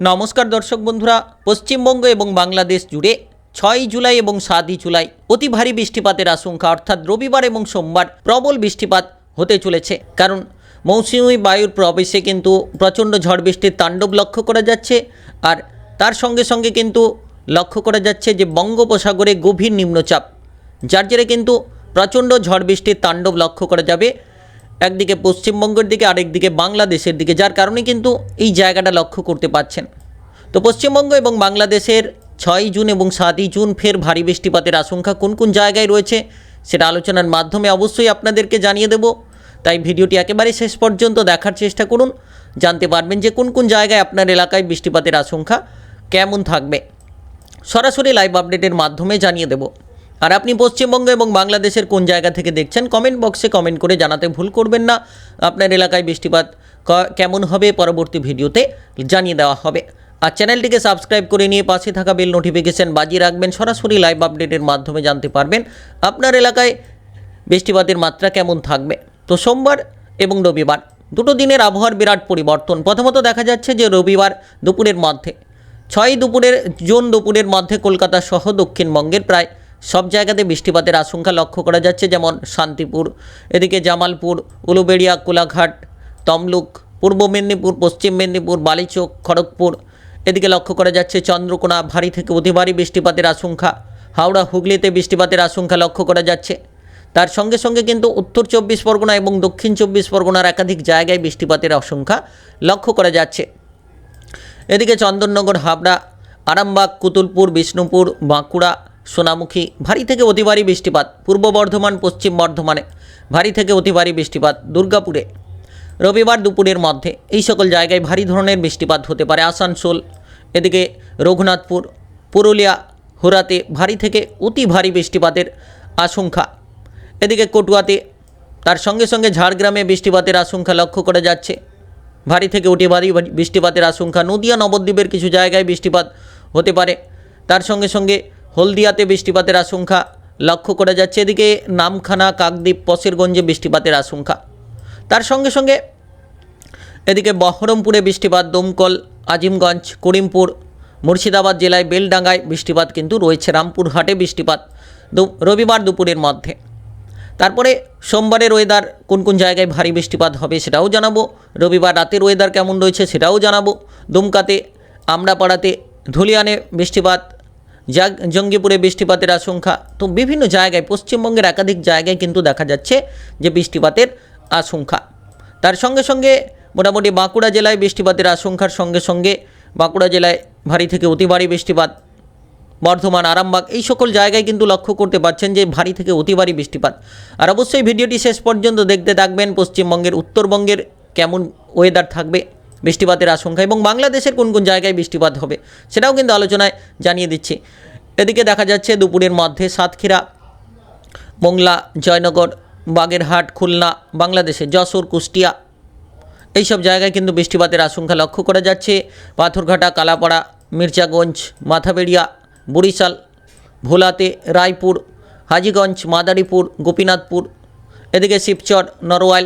নমস্কার দর্শক বন্ধুরা, পশ্চিমবঙ্গ এবং বাংলাদেশ জুড়ে ছয় জুলাই এবং সাতই জুলাই অতি ভারী বৃষ্টিপাতের আশঙ্কা, অর্থাৎ রবিবার এবং সোমবার প্রবল বৃষ্টিপাত হতে চলেছে। কারণ মৌসুমী বায়ুর প্রবেশে কিন্তু প্রচণ্ড ঝড় বৃষ্টির তাণ্ডব লক্ষ্য করা যাচ্ছে আর তার সঙ্গে সঙ্গে কিন্তু লক্ষ্য করা যাচ্ছে যে বঙ্গোপসাগরে গভীর নিম্নচাপ, যার জেরে কিন্তু প্রচণ্ড ঝড় বৃষ্টির তাণ্ডব লক্ষ্য করা যাবে। একদিকে পশ্চিমবঙ্গের দিকে আরেকদিকে বাংলাদেশের দিকে, যার কারণে কিন্তু এই জায়গাটা লক্ষ্য করতে পাচ্ছেন তো পশ্চিমবঙ্গ এবং বাংলাদেশের ছয় জুন এবং সাতই জুন ফের ভারী বৃষ্টিপাতের আশঙ্কা কোন কোন জায়গায় রয়েছে সেটা আলোচনার মাধ্যমে অবশ্যই আপনাদেরকে জানিয়ে দেব। তাই ভিডিওটি একেবারে শেষ পর্যন্ত দেখার চেষ্টা করুন। জানতে পারবেন যে কোন কোন জায়গায় আপনার এলাকায় বৃষ্টিপাতের আশঙ্কা কেমন থাকবে। সরাসরি লাইভ আপডেটের মাধ্যমে জানিয়ে দেব। আর আপনি পশ্চিমবঙ্গ এবং বাংলাদেশের কোন জায়গা থেকে দেখছেন কমেন্ট বক্সে কমেন্ট করে জানাতে ভুল করবেন না। আপনার এলাকায় বৃষ্টিপাত কেমন হবে পরবর্তী ভিডিওতে জানিয়ে দেওয়া হবে। আর চ্যানেলটিকে সাবস্ক্রাইব করে নিয়ে পাশে থাকা বেল নোটিফিকেশন বাজিয়ে রাখবেন, সরাসরি লাইভ আপডেটের মাধ্যমে জানতে পারবেন আপনার এলাকায় বৃষ্টিপাতের মাত্রা কেমন থাকবে। তো সোমবার এবং রবিবার, দুটো দিনের আবহাওয়ার বিরাট পরিবর্তন। প্রথমত দেখা যাচ্ছে যে রবিবার দুপুরের মধ্যে, ছয় দুপুরের জুন দুপুরের মধ্যে কলকাতা সহ দক্ষিণবঙ্গের প্রায় সব জায়গাতে বৃষ্টিপাতের আশঙ্কা লক্ষ্য করা যাচ্ছে, যেমন শান্তিপুর, এদিকে জামালপুর, উলুবেড়িয়া, কোলাঘাট, তমলুক, পূর্ব মেদিনীপুর, পশ্চিম মেদিনীপুর, বালিচক, খড়গপুর। এদিকে লক্ষ্য করা যাচ্ছে, চন্দ্রকোনা ভারী থেকে অতি ভারী বৃষ্টিপাতের আশঙ্কা। হাওড়া, হুগলিতে বৃষ্টিপাতের আশঙ্কা লক্ষ্য করা যাচ্ছে। তার সঙ্গে সঙ্গে কিন্তু উত্তর চব্বিশ পরগনা এবং দক্ষিণ চব্বিশ পরগনার একাধিক জায়গায় বৃষ্টিপাতের আশঙ্কা লক্ষ্য করা যাচ্ছে। এদিকে চন্দননগর, হাবড়া, আরামবাগ, কুতুলপুর, বিষ্ণুপুর, বাঁকুড়া সোনামুখী। ভারী থেকে অতি ভারী বৃষ্টিপাত, পূর্ব বর্ধমান, পশ্চিম বর্ধমানে। ভারী থেকে অতি ভারী বৃষ্টিপাত দুর্গাপুরে। রবিবার দুপুরের মধ্যে এই সকল জায়গায় ভারী ধরনের বৃষ্টিপাত হতে পারে আসানসোল, এদিকে রঘুনাথপুর, পুরুলিয়া, হুরাতে ভারী থেকে অতি ভারী বৃষ্টিপাতের আশঙ্কা। এদিকে কটুয়াতে তার সঙ্গে সঙ্গে ঝাড়গ্রামে বৃষ্টিপাতের আশঙ্কা লক্ষ্য করা যাচ্ছে। ভারী থেকে অতি ভারী বৃষ্টিপাতের আশঙ্কা। নদিয়া, নবদ্বীপের কিছু জায়গায় বৃষ্টিপাত হতে পারে। তার সঙ্গে সঙ্গে হলদিয়াতে বৃষ্টিপাতের আশঙ্কা। লক্ষ্য করা যাচ্ছে এদিকে নামখানা, কাকদ্বীপ পশেরগঞ্জে বৃষ্টিপাতের আশঙ্কা। তার সঙ্গে সঙ্গে এদিকে বহরমপুরে বৃষ্টিপাত, দমকল, আজিমগঞ্জ, করিমপুর, মুর্শিদাবাদ জেলায় বেলডাঙ্গায় বৃষ্টিপাত কিন্তু রয়েছে, রামপুরহাটে বৃষ্টিপাত রবিবার দুপুরের মধ্যে। তারপরে সোমবারের ওয়েদার কোন কোন জায়গায় ভারী বৃষ্টিপাত হবে সেটাও জানাব। রবিবার রাতের ওয়েদার কেমন রয়েছে সেটাও জানাব। দুমকাতে, আমরাপাড়াতে, ধুলিয়ানে বৃষ্টিপাত জাগ জঙ্গিপুরে বৃষ্টিপাতের আশঙ্কা। তো বিভিন্ন জায়গায়, পশ্চিমবঙ্গের একাধিক জায়গায় কিন্তু দেখা যাচ্ছে যে বৃষ্টিপাতের আশঙ্কা। তার সঙ্গে সঙ্গে মোটামুটি বাঁকুড়া জেলায় বৃষ্টিপাতের আশঙ্কার সঙ্গে সঙ্গে বাঁকুড়া জেলায় ভারী থেকে অতি ভারী বৃষ্টিপাত, বর্ধমান, আরামবাগ এই সকল জায়গায় কিন্তু লক্ষ্য করতে পারছেন যে ভারী থেকে অতি ভারী বৃষ্টিপাত। আর অবশ্যই ভিডিওটি শেষ পর্যন্ত দেখতে থাকবেন। পশ্চিমবঙ্গের, উত্তরবঙ্গের কেমন ওয়েদার থাকবে বৃষ্টিপাতের আশঙ্কা এবং বাংলাদেশের কোন কোন জায়গায় বৃষ্টিপাত হবে সেটাও কিন্তু আলোচনায় জানিয়ে দিচ্ছি। এদিকে দেখা যাচ্ছে দুপুরের মধ্যে সাতক্ষীরা, মোংলা, জয়নগর, বাগেরহাট, খুলনা, বাংলাদেশে যশোর, কুষ্টিয়া এইসব জায়গায় কিন্তু বৃষ্টিপাতের আশঙ্কা লক্ষ্য করা যাচ্ছে। পাথরঘাটা, কালাপাড়া, মির্জাগঞ্জ, মাথাবেড়িয়া, বরিশাল, ভোলাতে, রায়পুর, হাজিগঞ্জ, মাদারীপুর, গোপীনাথপুর, এদিকে শিবচর নরওয়াল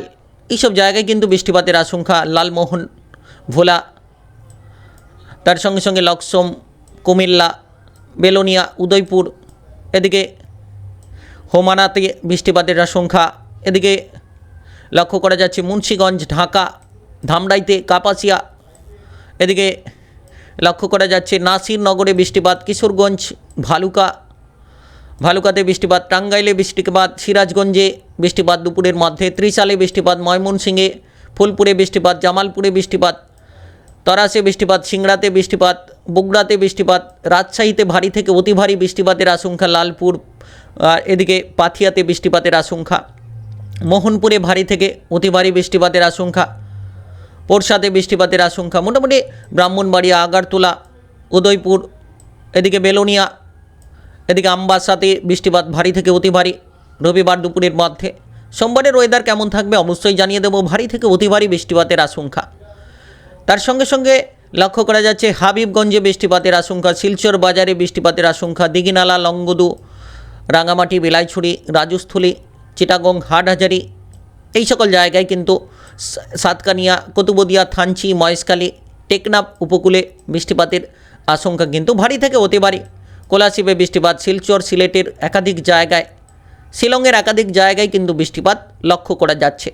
এইসব জায়গায় কিন্তু বৃষ্টিপাতের আশঙ্কা, লালমোহন ভোলা, তার সঙ্গে সঙ্গে লক্সম কুমিল্লা, বেলোনিয়া, উদয়পুর, এদিকে হোমানাতে বৃষ্টিপাতের আশঙ্কা, এদিকে লক্ষ্য করা যাচ্ছে মুন্সীগঞ্জ, ঢাকা, ধামরাইতে কাপাসিয়া, এদিকে লক্ষ্য করা যাচ্ছে নাসির নগরে বৃষ্টিপাত, কিশোরগঞ্জ, ভালুকা, ভালুকাতে বৃষ্টিপাত, টাঙ্গাইলে বৃষ্টিপাত, সিরাজগঞ্জে বৃষ্টিপাত, দুপুরের মধ্যে ত্রিশালে বৃষ্টিপাত, ময়মনসিংহে, ফুলপুরে বৃষ্টিপাত, জামালপুরে বৃষ্টিপাত তরাসে বৃষ্টিপাত, সিংড়াতে বৃষ্টিপাত, বগুড়াতে বৃষ্টিপাত, রাজশাহীতে ভারী থেকে অতি ভারী বৃষ্টিপাতের আশঙ্কা, লালপুর এদিকে পাথিয়াতে বৃষ্টিপাতের আশঙ্কা। মোহনপুরে ভারী থেকে অতি ভারী বৃষ্টিপাতের আশঙ্কা। পোরশাতে বৃষ্টিপাতের আশঙ্কা। মোটামুটি ব্রাহ্মণবাড়িয়া আগারতলা, উদয়পুর, এদিকে বেলোনিয়া, এদিকে আমবাসাতে বৃষ্টিপাত ভারী থেকে অতি ভারী। রবিবার দুপুরের মধ্যে। সোমবারের ওয়েদার কেমন থাকবে অবশ্যই জানিয়ে দেবো। ভারী থেকে অতি ভারী বৃষ্টিপাতের আশঙ্কা। তার সঙ্গে সঙ্গে লক্ষ্য করা যাচ্ছে হাবিবগঞ্জে বৃষ্টিপাতের আশঙ্কা, শিলচর বাজারে বৃষ্টিপাতের আশঙ্কা, দিঘিনালা লঙ্গদু রাঙামাটি, বেলাইছড়ি, রাজস্থলী, চিটাগং, হাটহাজারি, এই সকল জায়গায় কিন্তু সাতকানিয়া, কুতুবদিয়া, থানচি, মহেশখালী, টেকনাফ উপকূলে বৃষ্টিপাতের আশঙ্কা কিন্তু ভারী থেকে হতে পারে কোলাশিপে বৃষ্টিপাত শিলচর সিলেটের একাধিক জায়গায়, শিলংয়ের একাধিক জায়গায় কিন্তু বৃষ্টিপাত লক্ষ্য করা যাচ্ছে।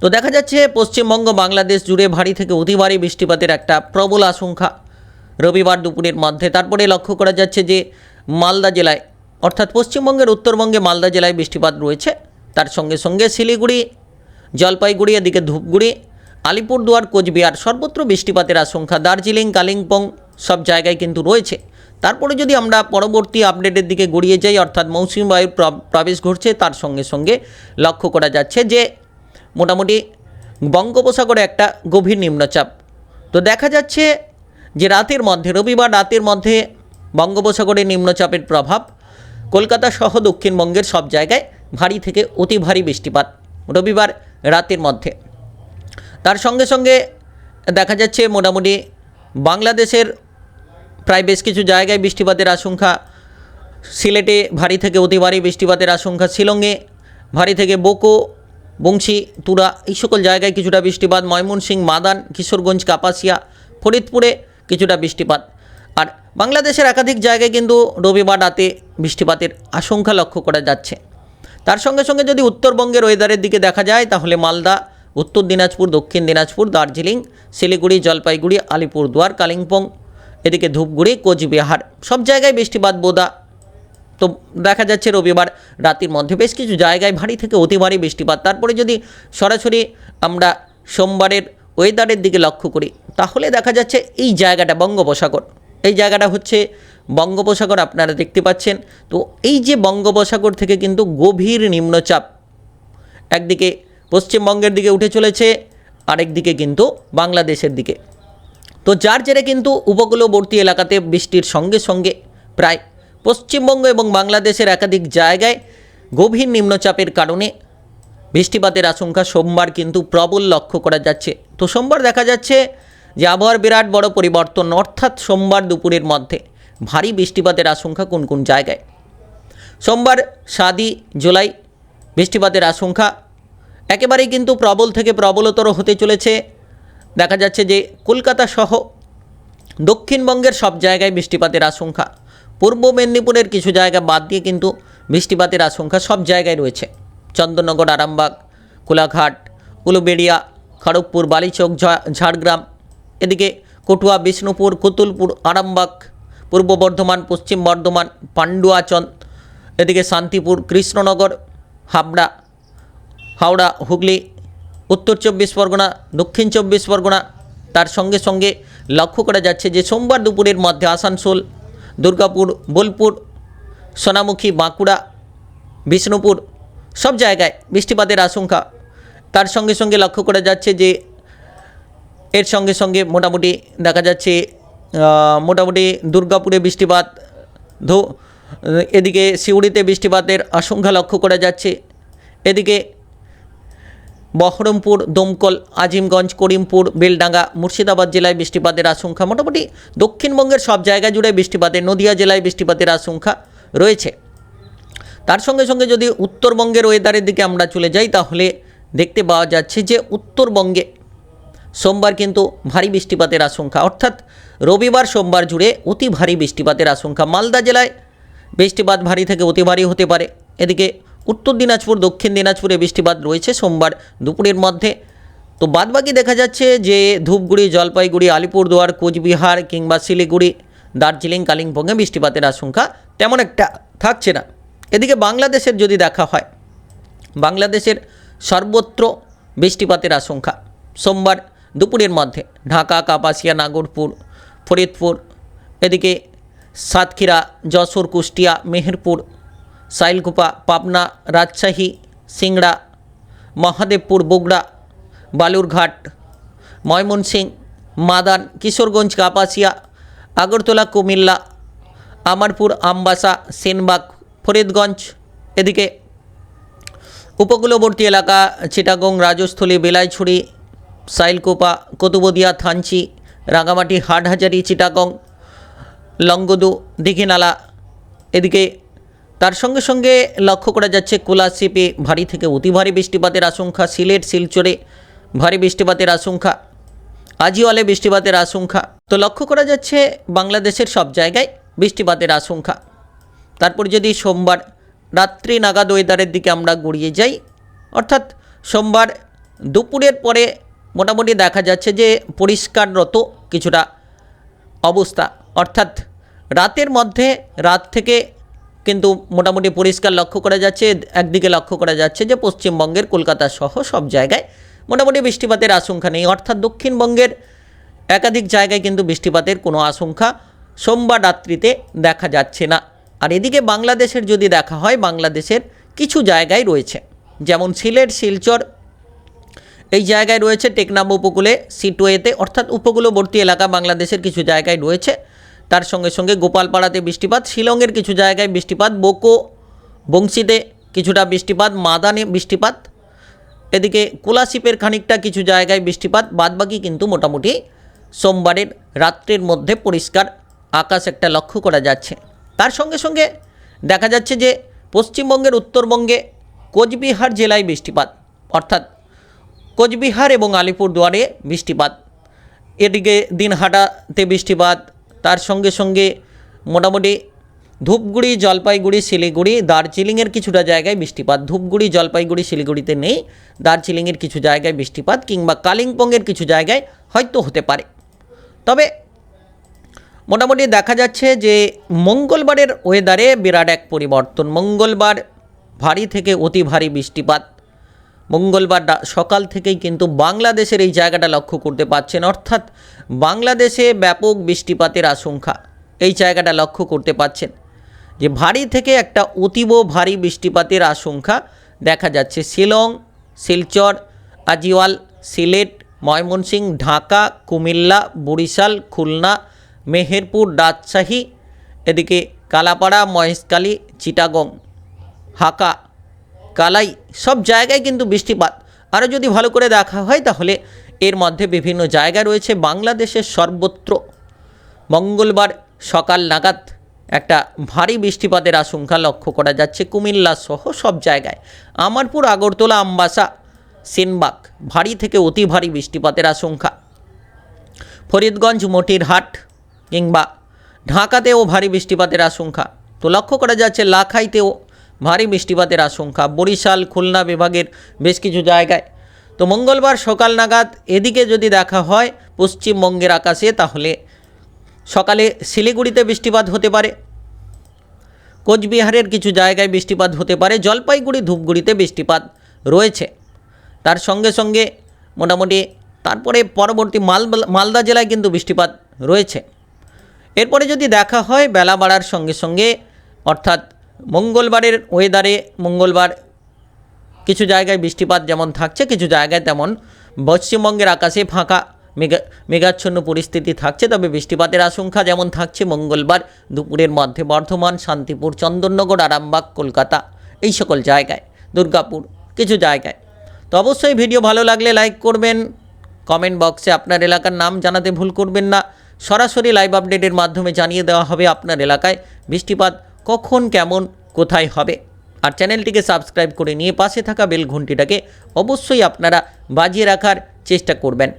তো দেখা যাচ্ছে পশ্চিমবঙ্গ, বাংলাদেশ জুড়ে ভারী থেকে অতি ভারী বৃষ্টিপাতের একটা প্রবল আশঙ্কা। রবিবার দুপুরের মধ্যে তারপরে লক্ষ্য করা যাচ্ছে যে মালদা জেলায়, অর্থাৎ পশ্চিমবঙ্গের উত্তরবঙ্গে মালদা জেলায় বৃষ্টিপাত রয়েছে। তার সঙ্গে সঙ্গে শিলিগুড়ি, জলপাইগুড়ি, এদিকে ধূপগুড়ি, আলিপুরদুয়ার, কোচবিহার সর্বত্র বৃষ্টিপাতের আশঙ্কা। দার্জিলিং, কালিম্পং সব জায়গায় কিন্তু রয়েছে। তারপরে যদি আমরা পরবর্তী আপডেটের দিকে গড়িয়ে যাই, অর্থাৎ মৌসুমী বায়ুর প্রবেশ ঘটছে, তার সঙ্গে সঙ্গে লক্ষ্য করা যাচ্ছে যে মোটামুটি বঙ্গোপসাগরে একটা গভীর নিম্নচাপ। তো দেখা যাচ্ছে যে রাতের মধ্যে, রবিবার রাতের মধ্যে বঙ্গোপসাগরে নিম্নচাপের প্রভাব কলকাতা সহ দক্ষিণবঙ্গের সব জায়গায় ভারী থেকে অতি ভারী বৃষ্টিপাত রবিবার রাতের মধ্যে। তার সঙ্গে সঙ্গে দেখা যাচ্ছে মোটামুটি বাংলাদেশের প্রায় বেশ কিছু জায়গায় বৃষ্টিপাতের আশঙ্কা। সিলেটে ভারী থেকে অতি ভারী বৃষ্টিপাতের আশঙ্কা, শিলংয়ে ভারী থেকে বোকো বংশী, তুরা, এই সকল জায়গায় কিছুটা বৃষ্টিপাত, ময়মনসিংহ, মাদান, কিশোরগঞ্জ, কাপাসিয়া, ফরিদপুরে কিছুটা বৃষ্টিপাত। আর বাংলাদেশের একাধিক জায়গায় কিন্তু রবিবার রাতে বৃষ্টিপাতের আশঙ্কা লক্ষ্য করা যাচ্ছে। তার সঙ্গে সঙ্গে যদি উত্তরবঙ্গের ওয়েদারের দিকে দেখা যায়, তাহলে মালদা, উত্তর দিনাজপুর, দক্ষিণ দিনাজপুর, দার্জিলিং, শিলিগুড়ি, জলপাইগুড়ি, আলিপুরদুয়ার, কালিম্পং, এদিকে ধূপগুড়ি, কোচবিহার, সব জায়গায় বৃষ্টিপাত বোদা তো দেখা যাচ্ছে রবিবার রাতের মধ্যে বেশ কিছু জায়গায় ভারী থেকে অতি ভারী বৃষ্টিপাত। তারপরে যদি সরাসরি আমরা সোমবারের ওয়েদারের দিকে লক্ষ্য করি, তাহলে দেখা যাচ্ছে এই জায়গাটা বঙ্গোপসাগর। এই জায়গাটা হচ্ছে বঙ্গোপসাগর, আপনারা দেখতে পাচ্ছেন। তো এই যে বঙ্গোপসাগর থেকে কিন্তু গভীর নিম্নচাপ একদিকে পশ্চিমবঙ্গের দিকে উঠে চলেছে, আরেকদিকে কিন্তু বাংলাদেশের দিকে। তো যার জেরে কিন্তু উপকূলবর্তী এলাকাতে বৃষ্টির সঙ্গে সঙ্গে প্রায় পশ্চিমবঙ্গ এবং বাংলাদেশের একাধিক জায়গায় গভীর নিম্নচাপের কারণে বৃষ্টিপাতের আশঙ্কা সোমবার কিন্তু প্রবল লক্ষ্য করা যাচ্ছে। তো সোমবার দেখা যাচ্ছে যে আবহাওয়ার বিরাট বড় পরিবর্তন অর্থাৎ সোমবার দুপুরের মধ্যে ভারী বৃষ্টিপাতের আশঙ্কা কোন কোন জায়গায়? সোমবার সাতই জুলাই বৃষ্টিপাতের আশঙ্কা একেবারেই কিন্তু প্রবল থেকে প্রবলতর হতে চলেছে। দেখা যাচ্ছে যে কলকাতা সহ দক্ষিণবঙ্গের সব জায়গায় বৃষ্টিপাতের আশঙ্কা। পূর্ব মেদিনীপুরের কিছু জায়গা বাদ দিয়ে কিন্তু বৃষ্টিপাতের আশঙ্কা সব জায়গায় রয়েছে। চন্দননগর, আরামবাগ, কোলাঘাট, উলুবেড়িয়া, খড়গপুর, বালিচক ঝাড়গ্রাম, এদিকে কটুয়া, বিষ্ণুপুর, কুতুলপুর, আরামবাগ, পূর্ব বর্ধমান, পশ্চিম বর্ধমান পান্ডুয়াচন এদিকে শান্তিপুর, কৃষ্ণনগর, হাবড়া, হাওড়া, হুগলি, উত্তর চব্বিশ পরগনা, দক্ষিণ চব্বিশ পরগনা, তার সঙ্গে সঙ্গে লক্ষ্য করা যাচ্ছে যে সোমবার দুপুরের মধ্যে আসানসোল দুর্গাপুর, বোলপুর, সোনামুখী, বাঁকুড়া, বিষ্ণুপুর, সব জায়গায় বৃষ্টিপাতের আশঙ্কা। তার সঙ্গে সঙ্গে লক্ষ্য করা যাচ্ছে যে, এর সঙ্গে সঙ্গে মোটামুটি দেখা যাচ্ছে মোটামুটি দুর্গাপুরে বৃষ্টিপাত, ধো, এদিকে সিউড়িতে বৃষ্টিপাতের আশঙ্কা লক্ষ্য করা যাচ্ছে। এদিকে বহরমপুর, দমকল, আজিমগঞ্জ, করিমপুর, বেলডাঙ্গা, মুর্শিদাবাদ জেলায় বৃষ্টিপাতের আশঙ্কা। মোটামুটি দক্ষিণবঙ্গের সব জায়গা জুড়ে বৃষ্টিপাতের, নদিয়া জেলায় বৃষ্টিপাতের আশঙ্কা রয়েছে। তার সঙ্গে সঙ্গে যদি উত্তরবঙ্গের ওয়েদারের দিকে আমরা চলে যাই, তাহলে দেখতে পাওয়া যাচ্ছে যে উত্তরবঙ্গে সোমবার কিন্তু ভারী বৃষ্টিপাতের আশঙ্কা। অর্থাৎ রবিবার সোমবার জুড়ে অতি ভারী বৃষ্টিপাতের আশঙ্কা। মালদা জেলায় বৃষ্টিপাত ভারী থেকে অতি ভারী হতে পারে। এদিকে উত্তর দিনাজপুর, দক্ষিণ দিনাজপুরে বৃষ্টিপাত রয়েছে সোমবার দুপুরের মধ্যে। তো বাদবাকি দেখা যাচ্ছে যে ধূপগুড়ি, জলপাইগুড়ি, আলিপুরদুয়ার, কোচবিহার কিংবা শিলিগুড়ি, দার্জিলিং, কালিম্পংয়ে বৃষ্টিপাতের আশঙ্কা তেমন একটা থাকছে না। এদিকে বাংলাদেশের যদি দেখা হয়, বাংলাদেশের সর্বত্র বৃষ্টিপাতের আশঙ্কা। সোমবার দুপুরের মধ্যে ঢাকা, কাপাসিয়া, নাগরপুর, ফরিদপুর, এদিকে সাতক্ষীরা, যশোর, কুষ্টিয়া, মেহেরপুর সাইলকুপা, পাবনা, রাজশাহী, সিংড়া, মহাদেবপুর, বগুড়া, বালুরঘাট ময়মনসিং মাদান, কিশোরগঞ্জ, কাপাসিয়া, আগরতলা, কুমিল্লা, আমারপুর, আমবাসা, সেনবাগ, ফরিদগঞ্জ। এদিকে উপকূলবর্তী এলাকা, চিটাগং, রাজস্থলী, বেলাইছড়ি, সাইলকোপা, কতুবদিয়া, থানচি, রাঙামাটি, হাটহাজারি, চিটাগং লঙ্গদু দীঘিনালা। এদিকে তার সঙ্গে সঙ্গে লক্ষ্য করা যাচ্ছে কোলাশিপে ভারী থেকে অতি ভারী বৃষ্টিপাতের আশঙ্কা, সিলেট, শিলচরে ভারী বৃষ্টিপাতের আশঙ্কা, আজিওয়ালে বৃষ্টিপাতের আশঙ্কা। তো লক্ষ্য করা যাচ্ছে বাংলাদেশের সব জায়গায় বৃষ্টিপাতের আশঙ্কা। তারপর যদি সোমবার রাত্রি নাগাদ ওয়েদারের দিকে আমরা গড়িয়ে যাই, অর্থাৎ সোমবার দুপুরের পরে মোটামুটি দেখা যাচ্ছে যে পরিষ্কাররত কিছুটা অবস্থা। অর্থাৎ রাতের মধ্যে রাত থেকে কিন্তু মোটামুটি পরিষ্কার লক্ষ্য করা যাচ্ছে, একদিকে লক্ষ্য করা যাচ্ছে যে পশ্চিমবঙ্গের কলকাতা সহ সব জায়গায় মোটামুটি বৃষ্টিপাতের আশঙ্কা নেই। অর্থাৎ দক্ষিণবঙ্গের একাধিক জায়গায় কিন্তু বৃষ্টিপাতের কোনো আশঙ্কা সোমবার রাত্রিতে দেখা যাচ্ছে না। আর এদিকে বাংলাদেশের যদি দেখা হয়, বাংলাদেশের কিছু জায়গায় রয়েছে, যেমন সিলেট, শিলচর, এই জায়গায় রয়েছে টেকনাম উপকূলে সিটওয়েতে অর্থাৎ উপকূলবর্তী এলাকা বাংলাদেশের কিছু জায়গায় রয়েছে। তার সঙ্গে সঙ্গে গোপালপাড়াতে বৃষ্টিপাত, শিলংয়ের কিছু জায়গায় বৃষ্টিপাত, বোকো, বংশীতে কিছুটা বৃষ্টিপাত, মাদানে বৃষ্টিপাত, এদিকে কোলাশিপের খানিকটা কিছু জায়গায় বৃষ্টিপাত, বাদবাকি কিন্তু মোটামুটি সোমবারের রাত্রের মধ্যে পরিষ্কার আকাশ একটা লক্ষ্য করা যাচ্ছে। তার সঙ্গে সঙ্গে দেখা যাচ্ছে যে পশ্চিমবঙ্গের উত্তরবঙ্গে কোচবিহার জেলায় বৃষ্টিপাত, অর্থাৎ কোচবিহার এবং আলিপুরদুয়ারে বৃষ্টিপাত, এদিকে দিনহাটাতে বৃষ্টিপাত তার সঙ্গে সঙ্গে মোটামুটি ধূপগুড়ি, জলপাইগুড়ি, শিলিগুড়ি, দার্জিলিংয়ের কিছুটা জায়গায় বৃষ্টিপাত। ধূপগুড়ি, জলপাইগুড়ি, শিলিগুড়িতে নেই। দার্জিলিংয়ের কিছু জায়গায় বৃষ্টিপাত কিংবা কালিম্পংয়ের কিছু জায়গায় হয়তো হতে পারে। তবে মোটামুটি দেখা যাচ্ছে যে মঙ্গলবারের ওয়েদারে বিরাট এক পরিবর্তন। মঙ্গলবার ভারী থেকে অতি ভারী বৃষ্টিপাত। মঙ্গলবার সকাল থেকেই কিন্তু বাংলাদেশের এই জায়গাটা লক্ষ্য করতে পাচ্ছেন। অর্থাৎ বাংলাদেশে ব্যাপক বৃষ্টিপাতের আশঙ্কা এই জায়গাটা লক্ষ্য করতে পাচ্ছেন। যে ভারী থেকে একটা অতীব ভারী বৃষ্টিপাতের আশঙ্কা দেখা যাচ্ছে। শিলং, শিলচর আজিওয়াল সিলেট, ময়মনসিংহ, ঢাকা, কুমিল্লা, বরিশাল, খুলনা, মেহেরপুর, রাজশাহী, এদিকে কালাপাড়া মহেশকালী চিটাগং হাকা কালাই সব জায়গায় কিন্তু বৃষ্টিপাত। আরও যদি ভালো করে দেখা হয় তাহলে এর মধ্যে বিভিন্ন জায়গা রয়েছে বাংলাদেশের সর্বত্র। মঙ্গলবার সকাল নাগাদ একটা ভারী বৃষ্টিপাতের আশঙ্কা লক্ষ্য করা যাচ্ছে কুমিল্লা সহ সব জায়গায়। আমারপুর, আগরতলা, আমবাসা, সেনবাগ ভারী থেকে অতি ভারী বৃষ্টিপাতের আশঙ্কা। ফরিদগঞ্জ মটিরহাট কিংবা ঢাকাতেও ভারী বৃষ্টিপাতের আশঙ্কা। তো লক্ষ্য করা যাচ্ছে লাখাইতেও ভারী বৃষ্টিপাতের আশঙ্কা। বরিশাল, খুলনা বিভাগের বেশ কিছু জায়গায়। তো মঙ্গলবার সকাল নাগাদ এদিকে যদি দেখা হয় পশ্চিমবঙ্গের আকাশে, তাহলে সকালে শিলিগুড়িতে বৃষ্টিপাত হতে পারে। কোচবিহারের কিছু জায়গায় বৃষ্টিপাত হতে পারে। জলপাইগুড়ি, ধূপগুড়িতে বৃষ্টিপাত রয়েছে। তার সঙ্গে সঙ্গে মোটামুটি তারপরে পরবর্তী মাল মালদা জেলায় কিন্তু বৃষ্টিপাত রয়েছে। এরপরে যদি দেখা হয় বেলা বাড়ার সঙ্গে সঙ্গে, অর্থাৎ মঙ্গলবারের ওয়েদারে মঙ্গলবার কিছু জায়গায় বৃষ্টিপাত যেমন থাকছে, কিছু জায়গায় তেমন। পশ্চিমবঙ্গের আকাশে ফাঁকা মেঘা, মেঘাচ্ছন্ন পরিস্থিতি থাকছে, তবে বৃষ্টিপাতের আশঙ্কা যেমন থাকছে মঙ্গলবার দুপুরের মধ্যে বর্ধমান, শান্তিপুর, চন্দননগর, আরামবাগ, কলকাতা, এই সকল জায়গায়, দুর্গাপুর কিছু জায়গায়। তো অবশ্যই ভিডিও ভালো লাগলে লাইক করবেন, কমেন্ট বক্সে আপনার এলাকার নাম জানাতে ভুল করবেন না। সরাসরি লাইভ আপডেটের মাধ্যমে জানিয়ে দেওয়া হবে আপনার এলাকায় বৃষ্টিপাত কখন, কেমন, কোথায় হবে? আর চ্যানেলটিকে সাবস্ক্রাইব করে নিয়ে পাশে থাকা বেল ঘন্টিটাকে অবশ্যই আপনারা বাজিয়ে রাখার চেষ্টা করবেন।